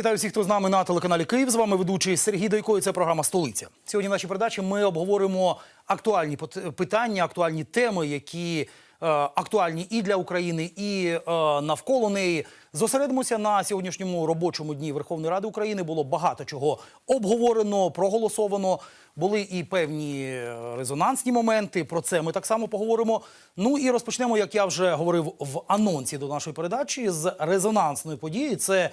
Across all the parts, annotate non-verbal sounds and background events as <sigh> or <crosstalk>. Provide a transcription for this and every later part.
Вітаю всіх, хто з нами на телеканалі Київ. З вами ведучий Сергій Дойко. і Це програма Столиця. Сьогодні в нашій передачі ми обговоримо актуальні питання, актуальні теми, які е, актуальні і для України, і е, навколо неї. Зосередимося на сьогоднішньому робочому дні Верховної Ради України. Було багато чого обговорено, проголосовано. Були і певні е, резонансні моменти. Про це ми так само поговоримо. Ну і розпочнемо, як я вже говорив в анонсі до нашої передачі, з резонансної події. Це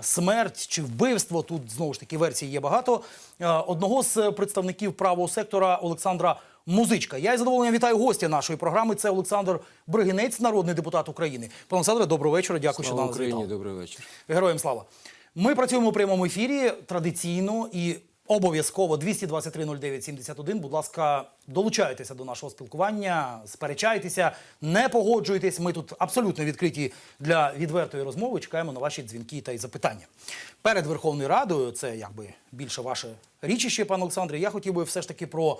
смерть чи вбивство. Тут знову ж таки версій є багато. е, Одного з представників правого сектора Олександра Музичка. Я із задоволенням вітаю гостя нашої програми. Це Олександр Бригинець, народний депутат України. Пане Олександре, доброго вечора. Дякую, що Слава нас Україні, завітали. добрий вечір. Героям слава. Ми працюємо у прямому ефірі традиційно і обов'язково 223-09-71. Будь ласка, долучайтеся до нашого спілкування, сперечайтеся, не погоджуйтесь. Ми тут абсолютно відкриті для відвертої розмови. Чекаємо на ваші дзвінки та й запитання. Перед Верховною Радою, це якби більше ваше річище, пане Олександре. Я хотів би все ж таки про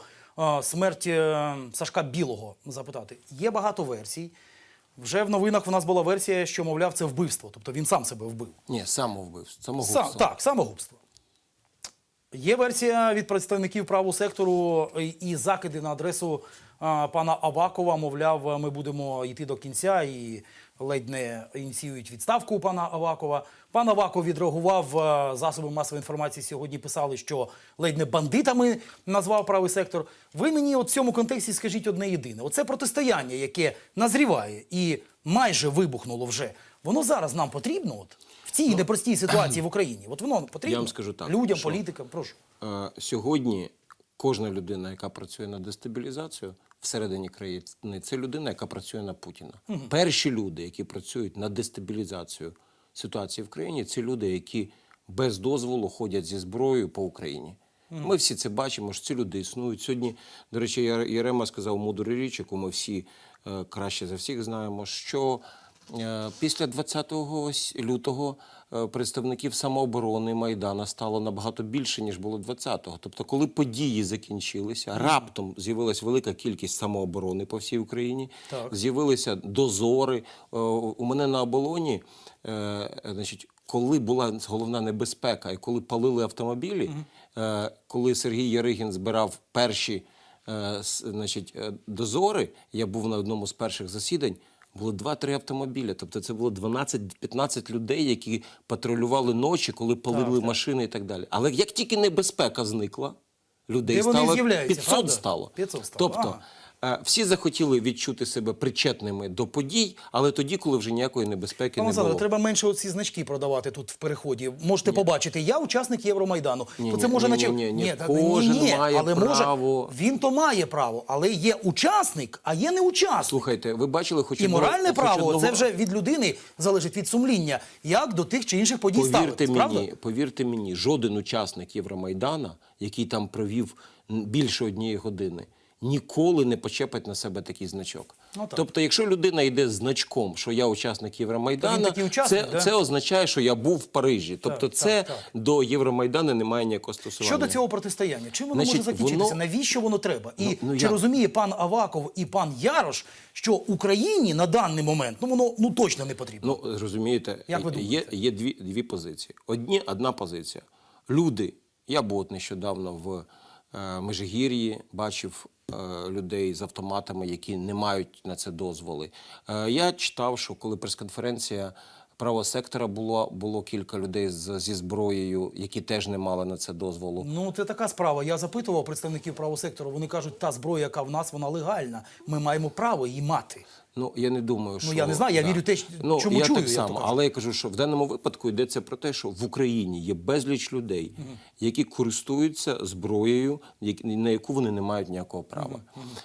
смерть е, Сашка Білого запитати. Є багато версій. Вже в новинах в нас була версія, що, мовляв, це вбивство. Тобто він сам себе вбив. Ні, самовбивство, Сам, так, самогубство. Є версія від представників правого сектору і- і закиди на адресу а, пана Авакова. Мовляв, ми будемо йти до кінця і ледь не ініціюють відставку пана Авакова. Пан Аваков відреагував засоби масової інформації. Сьогодні писали, що ледь не бандитами назвав правий сектор. Ви мені от в цьому контексті скажіть одне єдине: оце протистояння, яке назріває і майже вибухнуло вже. Воно зараз нам потрібно, от в цій непростій <clears throat> ситуації в Україні. От воно потрібно Я вам скажу так, людям, що- політикам. Прошу. Е, Сьогодні кожна людина, яка працює на дестабілізацію всередині країни, це людина, яка працює на Путіна. Перші люди, які працюють на дестабілізацію ситуації в країні, це люди, які без дозволу ходять зі зброєю по Україні. Ми всі це бачимо, що ці люди існують. Сьогодні, до речі, Ярема сказав мудру річ, яку ми всі е, краще за всіх знаємо, що Після 20 лютого е, представників самооборони Майдана стало набагато більше, ніж було 20-го. Тобто, коли події закінчилися, раптом з'явилась велика кількість самооборони по всій Україні, з'явилися дозори. Е, У мене на оболоні, е, значить, коли була головна небезпека і коли палили автомобілі, е, коли Сергій Яригін збирав перші е, значить, е, дозори, я був на одному з перших засідань. Було 2-3 автомобілі. Тобто це було 12-15 людей, які патрулювали ночі, коли палили машини і так далі. Але як тільки небезпека зникла, людей Де вони стало з'являються, 500 правда? стало. 500 стало, Тобто е, всі захотіли відчути себе причетними до подій, але тоді, коли вже ніякої небезпеки Пане не було. треба менше оці значки продавати тут в переході. Можете побачити, я учасник Євромайдану. Ні, то це ні, може ні, наче ні, ні, та- кожен має але право. може він то має право, але є учасник, а є не учасник. Слухайте, ви бачили хоч І моральне право одного- це вже від людини залежить від сумління, як до тих чи інших подій Повірте ставитись, мені, правда? повірте мені, жоден учасник Євромайдана, який там провів більше однієї години, ніколи не почепить на себе такий значок. Ну, так. тобто, якщо людина йде з значком, що я учасник Євромайдану, учасник, це, да? це означає, що я був в Парижі. Тобто, так, це так. до Євромайдану немає ніякого стосування. Щодо цього протистояння, чим воно Значить, може закінчитися? воно- Навіщо воно треба? І Ну, ну, чи як? розуміє пан Аваков і пан Ярош, що Україні на даний момент ну воно ну точно не потрібно? Ну, розумієте, Як ви є, думаєте? є дві, дві позиції. Одні, одна позиція. Люди, я був нещодавно в е, Межигір'ї, бачив людей з автоматами, які не мають на це дозволи. Е, я читав, що коли прес-конференція правого сектора було, було кілька людей з, зі зброєю, які теж не мали на це дозволу. Ну, це така справа. Я запитував представників правого сектору. Вони кажуть, та зброя, яка в нас, вона легальна. Ми маємо право її мати. Ну я не думаю, що ну я не знаю, я вірю те, ну, чому я чую, так само, кажуть. але я кажу, що в даному випадку йдеться про те, що в Україні є безліч людей, які користуються зброєю, на яку вони не мають ніякого права.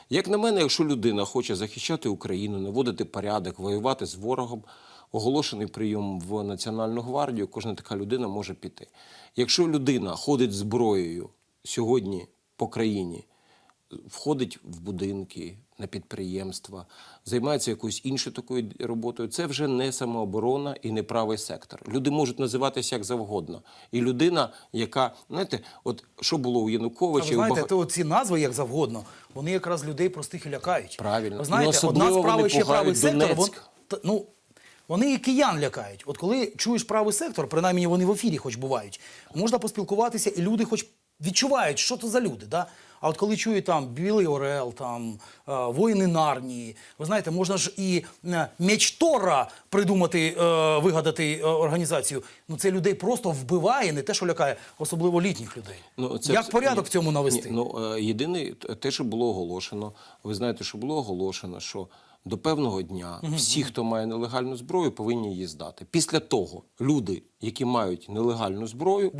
Як на мене, якщо людина хоче захищати Україну, наводити порядок, воювати з ворогом, оголошений прийом в Національну гвардію, кожна така людина може піти. Якщо людина ходить зброєю сьогодні по країні, входить в будинки, на підприємства, займається якоюсь іншою такою роботою. Це вже не самооборона і не правий сектор. Люди можуть називатися як завгодно. І людина, яка знаєте, от що було у Януковича, ви у знаєте, бага- то ці назви як завгодно, вони якраз людей простих і лякають. Правильно. Ви знаєте, одна справа ще правий сектор. Вон, ну, Вони і киян лякають. От коли чуєш правий сектор, принаймні вони в ефірі хоч бувають, можна поспілкуватися, і люди хоч відчувають, що то за люди. Да? А от коли чують там Білий Орел, там е, воїни Нарнії, ви знаєте, можна ж і е, меч Тора придумати, е, вигадати організацію. Ну це людей просто вбиває, не те, що лякає, особливо літніх людей. Ну, це Як порядок в цьому навести? Ні, ну, єдине, те, що було оголошено, ви знаєте, що було оголошено, що до певного дня всі, хто має нелегальну зброю, повинні її здати. Після того люди, які мають нелегальну зброю,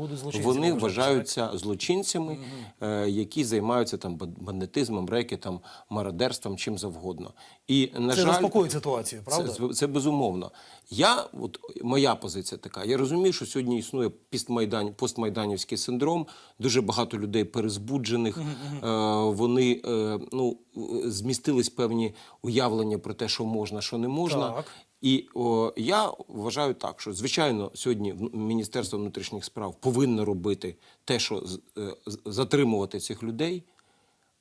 вони вважаються злочинцями, е, які займаються там бан- бандитизмом, рекетом, мародерством, чим завгодно. І на Це жаль, заспокоїть ситуацію, правда? це, це безумовно. Я, от моя позиція така. Я розумію, що сьогодні існує пістмайдан, постмайданівський синдром. Дуже багато людей перезбуджених. Е, вони е, ну, змістились певні уявлення про те, що можна, що не можна. Так. І о, я вважаю так, що звичайно сьогодні Міністерство внутрішніх справ повинно робити те, що е, затримувати цих людей.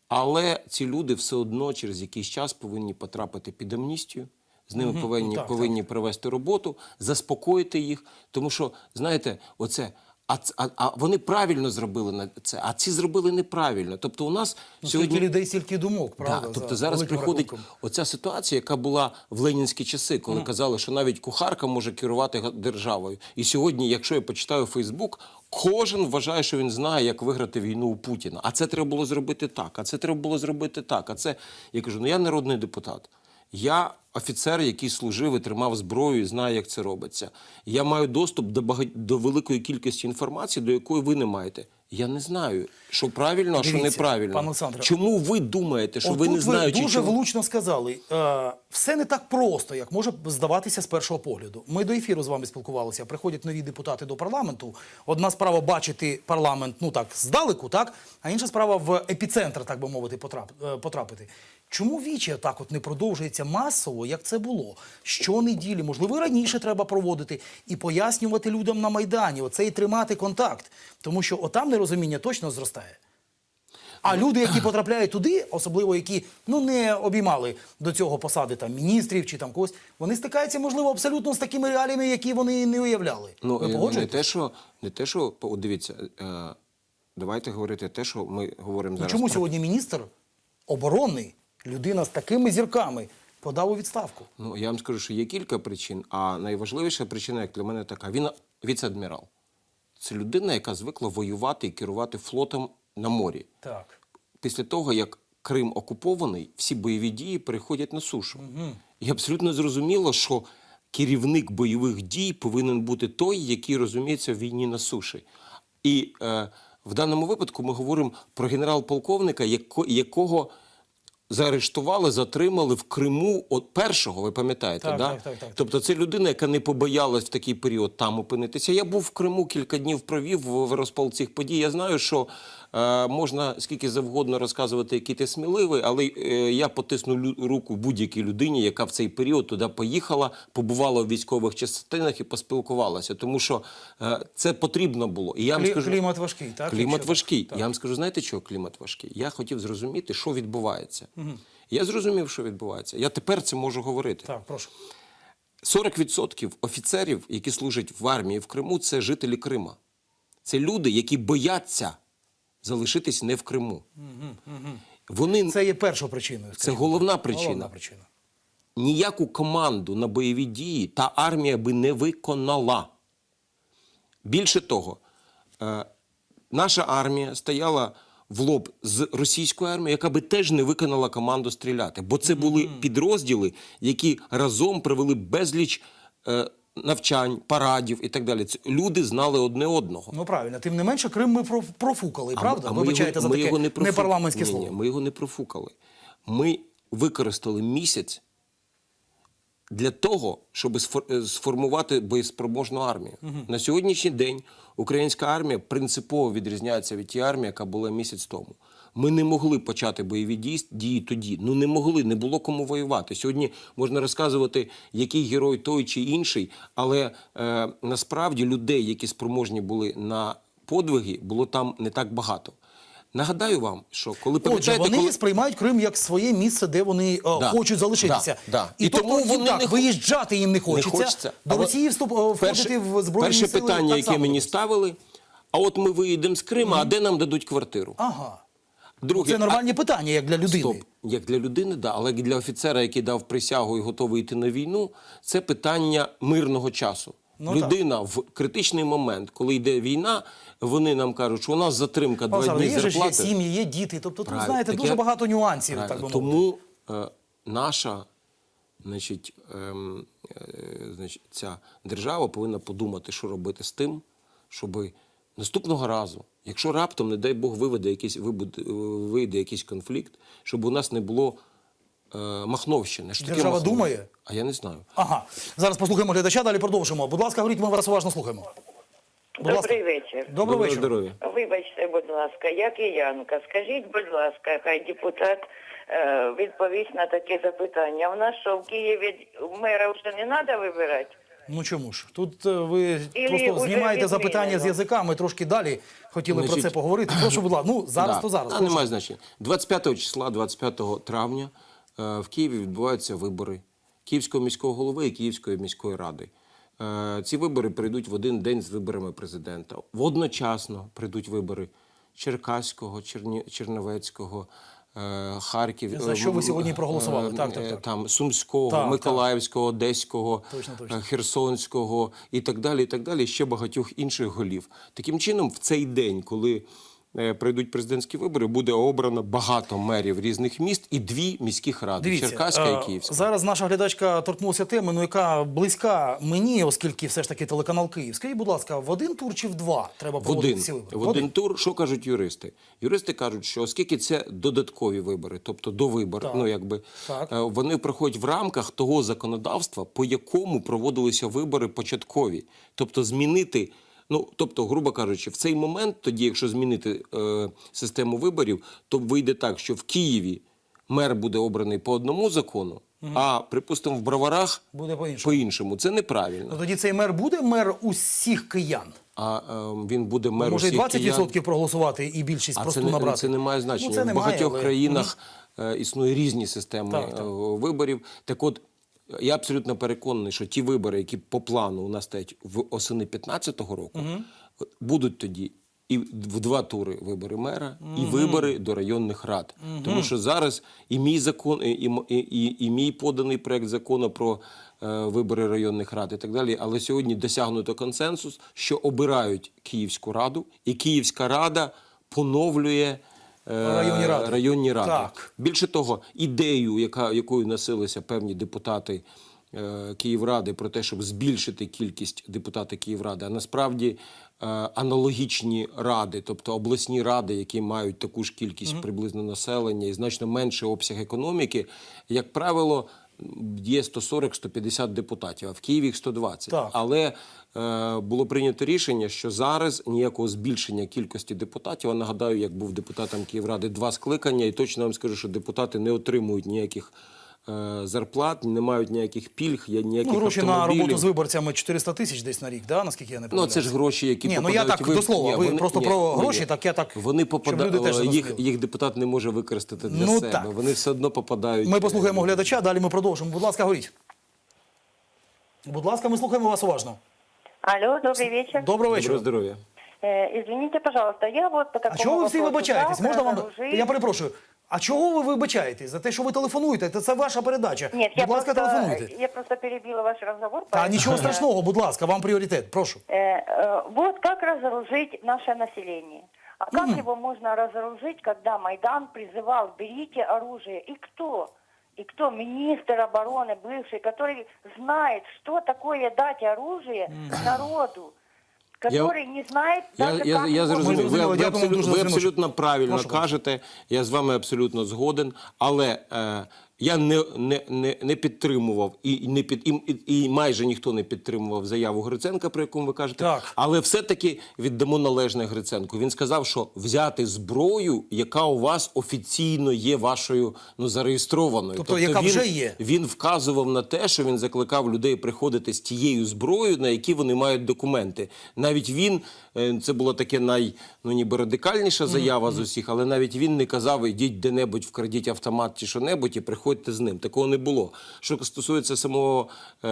Але ці люди все одно через якийсь час повинні потрапити під амністію. З ними повинні, Так, повинні провести роботу, заспокоїти їх. Тому що, знаєте, оце. А, а, а вони правильно зробили на це, а ці зробили неправильно. Тобто, у нас Ну, сьогодні Скільки людей, стільки думок, правда? Да, тобто за зараз приходить рахунком. оця ситуація, яка була в ленінські часи, коли казали, що навіть кухарка може керувати державою. І сьогодні, якщо я почитаю Фейсбук, кожен вважає, що він знає, як виграти війну у Путіна. А це треба було зробити так, а це треба було зробити так. А це я кажу: ну я народний депутат. Я офіцер, який служив і тримав зброю і знає, як це робиться. Я маю доступ до багать... до великої кількості інформації, до якої ви не маєте. Я не знаю, що правильно, а що Дивіться, неправильно. пане Олександре, Чому ви думаєте, що ви не знаєте, дуже чому? влучно сказали. Е, все не так просто, як може здаватися з першого погляду. Ми до ефіру з вами спілкувалися. Приходять нові депутати до парламенту. Одна справа бачити парламент, ну так, здалеку, так, а інша справа в епіцентр, так би мовити, е, потрапити. Чому віче так от не продовжується масово, як це було? Щонеділі, можливо, і раніше треба проводити і пояснювати людям на Майдані, оце і тримати контакт. Тому що отам нерозуміння точно зростає. А люди, які <clears throat> потрапляють туди, особливо які ну не обіймали до цього посади там міністрів чи там когось, вони стикаються, можливо, абсолютно з такими реаліями, які вони не уявляли. Ну, Ви не те, що, не те, що от дивіться, е, давайте говорити те, що ми говоримо Ну, зараз. чому сьогодні міністр оборони, людина з такими зірками, подав у відставку? Ну, я вам скажу, що є кілька причин, а найважливіша причина, як для мене, така: він віце-адмірал. Це людина, яка звикла воювати і керувати флотом на морі. Так. Після того, як Крим окупований, всі бойові дії переходять на сушу. І абсолютно зрозуміло, що керівник бойових дій повинен бути той, який розуміється в війні на суші. І е, в даному випадку ми говоримо про генерал-полковника, яко, якого заарештували, затримали в Криму от першого, ви пам'ятаєте, Так, да? так, так, так. Тобто це людина, яка не побоялась в такий період там опинитися. Я був в Криму кілька днів провів в розпал цих подій. Я знаю, що можна скільки завгодно розказувати, який ти сміливий, але е, я потисну руку будь-якій людині, яка в цей період туди поїхала, побувала в військових частинах і поспілкувалася. Тому що е, це потрібно було. І я вам Клі- скажу, клімат важкий, так? Клімат важкий. так. Я вам скажу, знаєте, чого клімат важкий? Я хотів зрозуміти, що відбувається. Я зрозумів, що відбувається. Я тепер це можу говорити. Так, прошу. 40% офіцерів, які служать в армії в Криму, це жителі Крима. Це люди, які бояться залишитись не в Криму. Вони Це є першою причиною. це головна причина. Головна причина. ніяку команду на бойові дії та армія би не виконала. Більше того, е, наша армія стояла в лоб з російською армією, яка би теж не виконала команду стріляти. Бо це були підрозділи, які разом провели безліч е, навчань, парадів і так далі. Це люди знали одне одного. Ну правильно, тим не менше, Крим ми проф- профукали, правда? ми- а Ви ми вибачаєте його- за ми таке його не профу- непарламентське Ні, ні, слово. ми його не профукали. Ми використали місяць для того, щоб сфор- е, сформувати боєспроможну армію. На сьогоднішній день українська армія принципово відрізняється від тієї армії, яка була місяць тому. Ми не могли почати бойові дії, дії тоді. Ну не могли, не було кому воювати. Сьогодні можна розказувати, який герой той чи інший, але е, насправді людей, які спроможні були на подвиги, було там не так багато. Нагадаю вам, що коли Отже, вони коли... сприймають Крим як своє місце, де вони е, Да, хочуть залишитися. да, да. І, І тобто, тому вони так, не виїжджати їм не хочеться. хочеться. До Але Росії вступ, е, входити в збройні перше сили питання, так яке мені ставили, а от ми виїдемо з Криму, а де нам дадуть квартиру? Ага. Друге, Це нормальні питання, як для людини. Стоп. Як для людини, да, але для офіцера, який дав присягу і готовий йти на війну, це питання мирного часу. Ну, Людина в критичний момент, коли йде війна, вони нам кажуть, що у нас затримка два дні є ж є сім'ї, є діти. Тобто, тут, знаєте, Так дуже я- багато нюансів, так би мовити. Тому е, наша значить, ем, е, значить, ця держава повинна подумати, що робити з тим, щоб наступного разу, якщо раптом, не дай Бог, виведе якийсь, вибуде, вийде якийсь конфлікт, щоб у нас не було е, Махновщини. Що Держава Махновщина? думає? А я не знаю. Ага. Зараз послухаємо глядача, далі продовжимо. Будь ласка, говоріть, ми вас уважно слухаємо. Будь ласка. Добрий вечір. Доброго Доброго вечора. здоров'я. Вибачте, будь ласка, я киянка. Скажіть, будь ласка, хай депутат е, відповість на таке запитання. У нас що в Києві мера вже не треба вибирати? Ну чому ж? Тут е, ви Ілі просто знімаєте запитання з відмінено. язика. Ми трошки далі хотіли про це поговорити. Прошу, будь ласка. Ну <coughs> зараз Да. то зараз. А, Прошу. немає значення. 25 числа, 25 травня е, в Києві відбуваються вибори Київського міського голови і Київської міської ради. Е, Ці вибори прийдуть в один день з виборами президента. Водночасно прийдуть вибори Черкаського, Черні... Черновецького. Е, Харків За що ви сьогодні проголосували? е, Так, так, е, так. там Сумського, Так, так. Миколаївського, Одеського, Точно, точно. е, Херсонського і так далі, і так далі, і ще багатьох інших голів. Таким чином, в цей день, коли е, прийдуть президентські вибори, буде обрано багато мерів різних міст і дві міських ради Дивіться, Черкаська е, і Київська. Зараз наша глядачка торкнулася теми, ну яка близька мені, оскільки все ж таки телеканал Київ. Скажіть, будь ласка, в один тур чи в два треба проводити ці вибори? в один тур, що кажуть юристи? Юристи кажуть, що оскільки це додаткові вибори, тобто до виборів, Так. ну якби Так. е, вони проходять в рамках того законодавства, по якому проводилися вибори початкові, тобто змінити. Ну, тобто, грубо кажучи, в цей момент, тоді, якщо змінити е, систему виборів, то вийде так, що в Києві мер буде обраний по одному закону, а припустимо, в броварах Буде по-іншому. по-іншому. Це неправильно. Ну тоді цей мер буде мер усіх киян. А е, він буде мером Може і всіх 20% киян. проголосувати і більшість А просту це не, набрати. це не має значення. Ну, це в багатьох але- країнах е, існує різні системи Так, так. е, виборів. Так от, я абсолютно переконаний, що ті вибори, які по плану у нас стоять в осени 15-го року, будуть тоді. І в два тури вибори мера, і вибори до районних рад. Тому що зараз і мій закон, і, і, і, і мій поданий проект закону про е, вибори районних рад і так далі. Але сьогодні досягнуто консенсус, що обирають Київську раду, і Київська рада поновлює Районні ради. районні ради. Так. Більше того, ідею, яка, якою носилися певні депутати е, Київради про те, щоб збільшити кількість депутатів Київради, а насправді е, аналогічні ради, тобто обласні ради, які мають таку ж кількість приблизно населення і значно менший обсяг економіки, як правило, є 140-150 депутатів, а в Києві їх 120. Так. Але е, було прийнято рішення, що зараз ніякого збільшення кількості депутатів. Я нагадаю, як був депутатом Київради два скликання, і точно вам скажу, що депутати не отримують ніяких зарплат, не мають ніяких пільг, є ніяких Ну, гроші на роботу з виборцями 400 тисяч десь на рік, да? наскільки я не Ну, це ж гроші, які Ні, ну, попадають я так, в- до слова, ви просто про гроші, ні. так я так, Вони щоб попадають, люди теж їх, зрозуміли. їх депутат не може використати для Ну, себе. так. Вони все одно попадають. Ми е, послухаємо глядача, далі ми продовжимо. Будь ласка, говоріть. Будь ласка, ми слухаємо вас уважно. Алло, добрий вечір. Доброго вечора. Доброго здоров'я. Е, Извините, пожалуйста, я вот по А такому чого ви всі вопросу вибачаєтесь? завтра Можна вам я перепрошую. А чого ви вибачаєтесь за те, що ви телефонуєте? Це, це ваша передача. Нет, я будь ласка, просто, телефонуйте. я просто перебила ваш разговор. Та поэтому- нічого страшного, будь ласка, вам пріоритет. Прошу. Э, э, вот как разоружить наше население. А как его можно разоружить, когда Майдан призывал «берите оружие»? И кто? И кто? Министр обороны бывший, который знает, что такое дать оружие народу, который не знает Я, даже, я, как я зрозумів. Ви, ви, абсолютно, ви абсолютно правильно кажете. Я з вами абсолютно згоден. Але е, Я не, не, не, не підтримував і, не під, і, і, майже ніхто не підтримував заяву Гриценка, про яку ви кажете. Так. Але все-таки віддамо належне Гриценку. Він сказав, що взяти зброю, яка у вас офіційно є вашою ну, зареєстрованою. Тобто, яка він, вже є. Він вказував на те, що він закликав людей приходити з тією зброєю, на які вони мають документи. Навіть він, е, це було таке най, ну, ніби радикальніша заява з усіх, але навіть він не казав, ідіть де-небудь, вкрадіть автомат чи що-небудь і приходьте з ним. Такого не було. Що стосується самого е,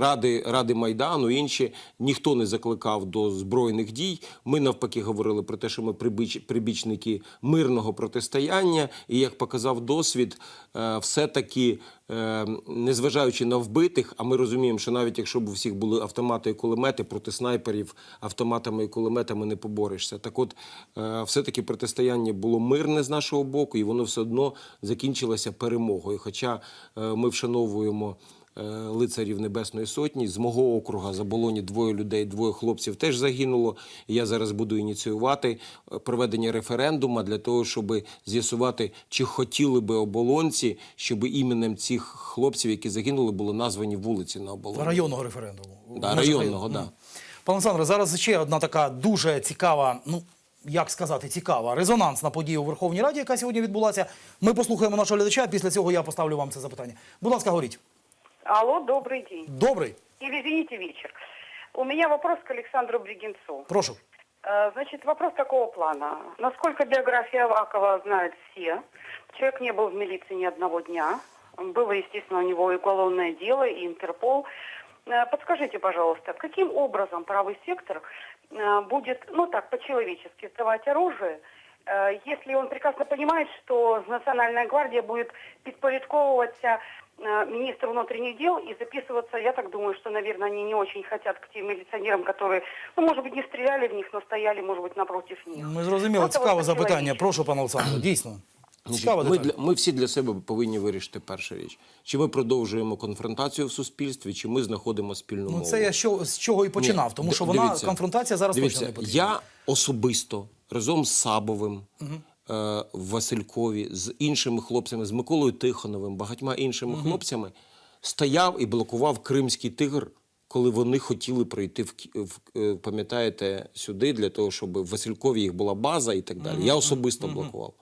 Ради, Ради Майдану, інші, ніхто не закликав до збройних дій. Ми навпаки говорили про те, що ми прибіч, прибічники мирного протистояння, і як показав досвід, все-таки. е, Незважаючи на вбитих, а ми розуміємо, що навіть якщо б у всіх були автомати і кулемети, проти снайперів автоматами і кулеметами не поборешся. Так от, е, все-таки протистояння було мирне з нашого боку, і воно все одно закінчилося перемогою. Хоча е, ми вшановуємо е, лицарів Небесної Сотні. З мого округа за болоні двоє людей, двоє хлопців теж загинуло. Я зараз буду ініціювати е, проведення референдуму для того, щоб з'ясувати, чи хотіли би оболонці, щоб іменем цих хлопців, які загинули, були названі вулиці на оболоні. Районного референдуму. Да, районного, район- да. Пане Олександре, зараз ще одна така дуже цікава, ну як сказати, цікава резонансна подія у Верховній Раді, яка сьогодні відбулася. Ми послухаємо нашого глядача. Після цього я поставлю вам це запитання. Будь ласка, говоріть. Алло, добрый день. Добрий, Или извините, вечер. У меня вопрос к Александру Бригинцу. прошу. Э, Значит, вопрос такого плана. Насколько биография Авакова знают все, человек не был в милиции ни одного дня. Было, естественно, у него и уголовное дело, и Интерпол. Э, Подскажите, пожалуйста, каким образом правый сектор э, будет, ну так, по-человечески сдавать оружие, если он прекрасно понимает, что Национальная гвардия будет підпорядковуватися э, министру внутренних дел и записываться, я так думаю, что, наверное, они не очень хотят к тем милиционерам, которые, ну, может быть, не стреляли в них, но стояли, может быть, напротив них. Ми зрозуміли. Просто Цікаве от запитання. по-чоловічески. Прошу, пане Олександре. Дійсно. Значить, Цікава ми, деталь. для, ми всі для себе повинні вирішити першу річ. Чи ми продовжуємо конфронтацію в суспільстві, чи ми знаходимо спільну Ну мову. це я що, з чого і починав, Ні, тому д- що вона дивіться, конфронтація зараз дивіться, точно не потрібна. Я особисто разом з Сабовим е, в Василькові, з іншими хлопцями, з Миколою Тихоновим, багатьма іншими хлопцями стояв і блокував Кримський тигр. Коли вони хотіли прийти в, в е, пам'ятаєте сюди для того, щоб в Василькові їх була база і так далі. Я особисто блокував.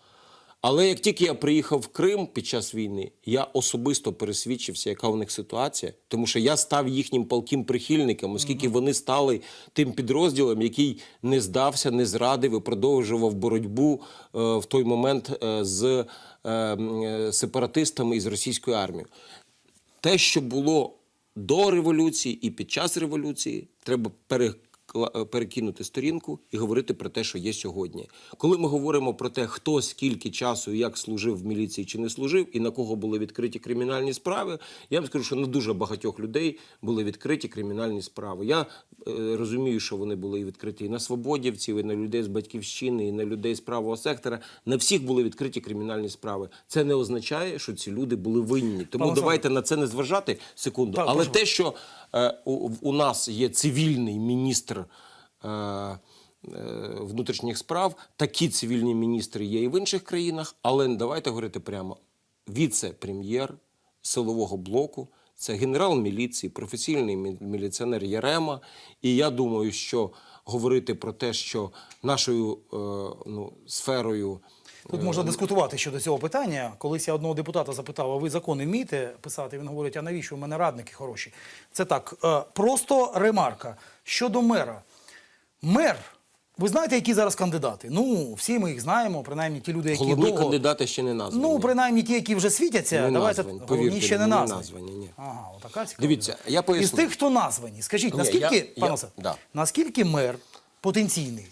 Але як тільки я приїхав в Крим під час війни, я особисто пересвідчився, яка у них ситуація, тому що я став їхнім палким прихильником, оскільки вони стали тим підрозділом, який не здався, не зрадив і продовжував боротьбу е, в той момент е, з е, е, сепаратистами і з російською армією. Те, що було до революції і під час революції, треба перекла- перекинути сторінку і говорити про те, що є сьогодні. Коли ми говоримо про те, хто скільки часу і як служив в міліції чи не служив, і на кого були відкриті кримінальні справи, я вам скажу, що на дуже багатьох людей були відкриті кримінальні справи. Я е, розумію, що вони були і відкриті і на свободівців, і на людей з батьківщини, і на людей з правого сектора. На всіх були відкриті кримінальні справи. Це не означає, що ці люди були винні. Тому Пане давайте на це не зважати секунду. Так, Але прошу. те, що е, у, у нас є цивільний міністр. Е, е, Внутрішніх справ такі цивільні міністри є і в інших країнах, але давайте говорити прямо: віце-прем'єр силового блоку це генерал міліції, професійний міліціонер Ярема. І я думаю, що говорити про те, що нашою е, ну, сферою Тут можна дискутувати щодо цього питання. Колись я одного депутата запитав, а ви закони вмієте писати? Він говорить, а навіщо у мене радники хороші? Це так, е, просто ремарка. Щодо мера. Мер, ви знаєте, які зараз кандидати? Ну, всі ми їх знаємо, принаймні ті люди, які головні довго... кандидати ще не названі. Ну, принаймні ті, які вже світяться, Не давайте названі, головні повірте ще не не названі. названі, ні. Ага, отака цікава. Дивіться, я поясню. Із тих, хто названі, скажіть, Ні, наскільки, я- я- да. наскільки мер потенційний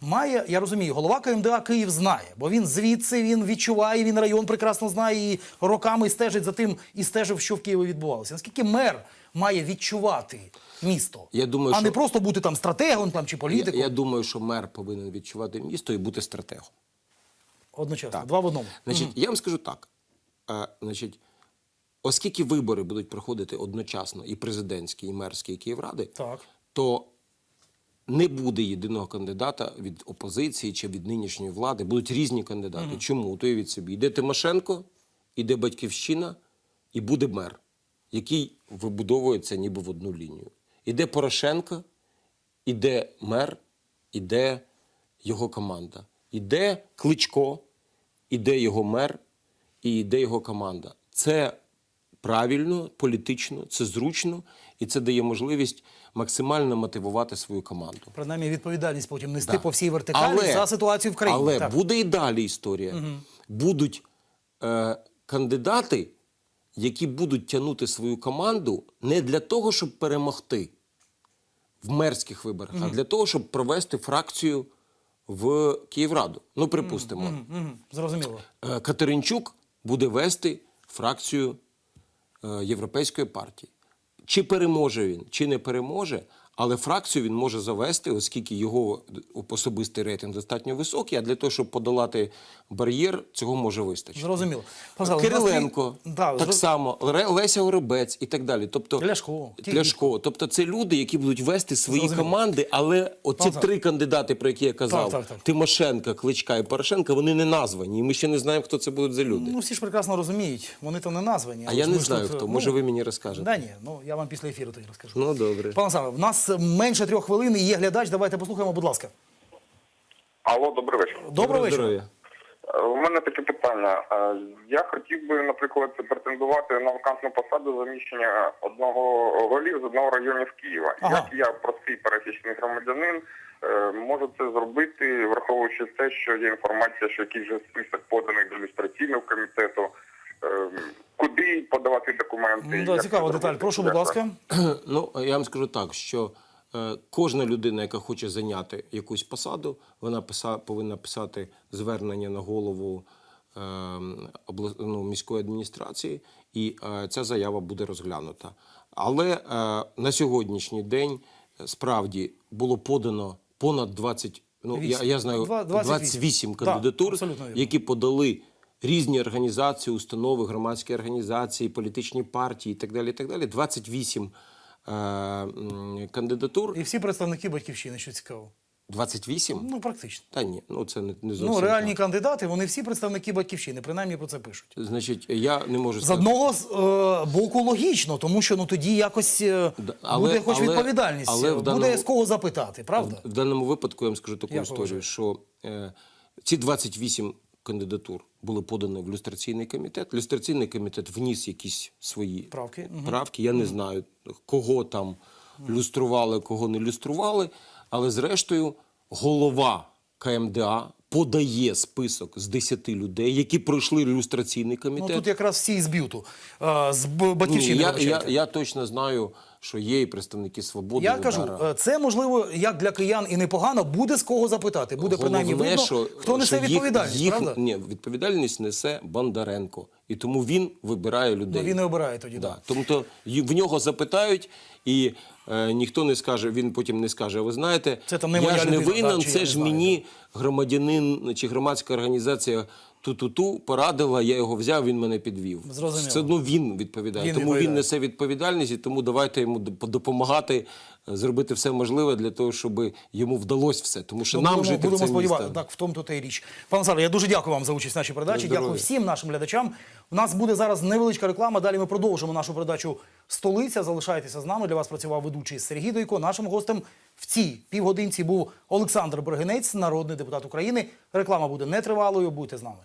має, я розумію, голова КМДА Київ знає, бо він звідси, він відчуває, він район прекрасно знає і роками стежить за тим і стежив, що в Києві відбувалося. Наскільки мер має відчувати місто, Я думаю, а що- не просто бути там стратегом там, чи політиком я думаю, що мер повинен відчувати місто і бути стратегом. одночасно, Так. два в одному. Значить, я вам скажу так. А, значить, оскільки вибори будуть проходити одночасно і президентські, і мерські, і Київради, Так. то не буде єдиного кандидата від опозиції чи від нинішньої влади. Будуть різні кандидати. Чому? То уявіть собі. Йде Тимошенко іде батьківщина і буде мер, який вибудовується ніби в одну лінію. Іде Порошенко, іде мер, іде його команда. Іде Кличко, іде його мер і йде його команда. Це правильно, політично, це зручно і це дає можливість максимально мотивувати свою команду. Принаймні відповідальність потім нести Да. по всій вертикалі за ситуацію в країні. Але Так. буде і далі історія. Будуть е, кандидати, які будуть тягнути свою команду не для того, щоб перемогти в мерських виборах, а для того, щоб провести фракцію в Київраду. Ну, припустимо, Мгм, Зрозуміло. е, Катеринчук буде вести фракцію е, Європейської партії. Чи переможе він, чи не переможе, але фракцію він може завести, оскільки його особистий рейтинг достатньо високий, а для того, щоб подолати бар'єр, цього може вистачити. Зрозуміло. Пане Кириленко, Да, так зро- само, Леся Горобець і так далі. Тобто, Ляшко, Ляшко. Тобто це люди, які будуть вести свої Зрозуміло. команди, але оці три кандидати, про які я казав, Так, так, так. Тимошенка, Кличка і Порошенка, вони не названі. І ми ще не знаємо, хто це будуть за люди. Ну, всі ж прекрасно розуміють, вони то не названі. а я не знаю тут, хто. ну, Може, ви мені розкажете? Да ні, ну я вам після ефіру тоді розкажу. Ну добре. Пане Олександре, в нас менше трьох хвилин і є глядач. Давайте послухаємо, будь ласка. Алло, добрий вечір. Доброго вечора. Е, У мене таке питання. Е, Я хотів би, наприклад, претендувати на вакантну посаду заміщення одного голів з одного районів Києва. Ага. Як я, простий пересічний громадянин, е, можу це зробити, враховуючи те, що є інформація, що якийсь вже список поданий до ілюстраційного комітету. Е, Куди подавати документи? Ну, да, цікава деталь. Прошу, будь ласка. <clears throat> Ну, я вам скажу так, що е, кожна людина, яка хоче зайняти якусь посаду, вона писа, повинна писати звернення на голову е, ну, міської адміністрації, і е, ця заява буде розглянута. Але е, на сьогоднішній день справді було подано понад 20, ну я, я знаю, Два- 28. 28 кандидатур, вірно. які подали різні організації, установи, громадські організації, політичні партії і так далі. І так далі. 28 е, кандидатур. І всі представники батьківщини, що цікаво. 28? Ну, практично. Та ні, ну це не, не зовсім. Ну, реальні так. кандидати, вони всі представники батьківщини, принаймні про це пишуть. Значить, я не можу З сказати. одного з, е, боку логічно, тому що ну тоді якось е, Да, але- буде хоч але- відповідальність, але в буде даному- з кого запитати, правда? В даному випадку я вам скажу таку Я історію, що е, ці 28 кандидатур були подані в люстраційний комітет. Люстраційний комітет вніс якісь свої Правки, правки. Я не знаю, кого там люстрували, кого не люстрували. Але зрештою, голова КМДА подає список з 10 людей, які пройшли люстраційний Ну комітет. тут якраз всі з б'юту, е, з б- Ні, батьківщини. я, я, я точно знаю, що є і представники свободи. Я кажу, е, це можливо як для киян і непогано, буде з кого запитати. Буде принаймні видно, що, хто несе що відповідальність, їх, правда? Ні, відповідальність несе Бондаренко. І тому він вибирає Ну, людей. він не обирає тоді. Да. Да. Тому то в нього запитають, і е, ніхто не скаже, він потім не скаже, ви знаєте, Це там не я моя ж не людина, винен, да, це ж знаю, мені громадянин чи громадська організація ту-ту-ту порадила, я його взяв, він мене підвів. Зрозуміло. Все одно він відповідає. Він тому відповідає. він несе відповідальність, і тому давайте йому допомагати, е, зробити все можливе для того, щоб йому вдалося все. Тому що Ну, нам будемо, жити будемо цей сподіватися. місті. Так, в тому то та й річ. Пане Саре, я дуже дякую вам за участь в нашій передачі. Здоров'я. Дякую всім нашим глядачам. У нас буде зараз невеличка реклама. Далі ми продовжимо нашу передачу Столиця. Залишайтеся з нами. Для вас працював ведучий Сергій Дойко. Нашим гостем в цій півгодинці був Олександр Бергенець, народний депутат України. Реклама буде нетривалою. Будьте з нами.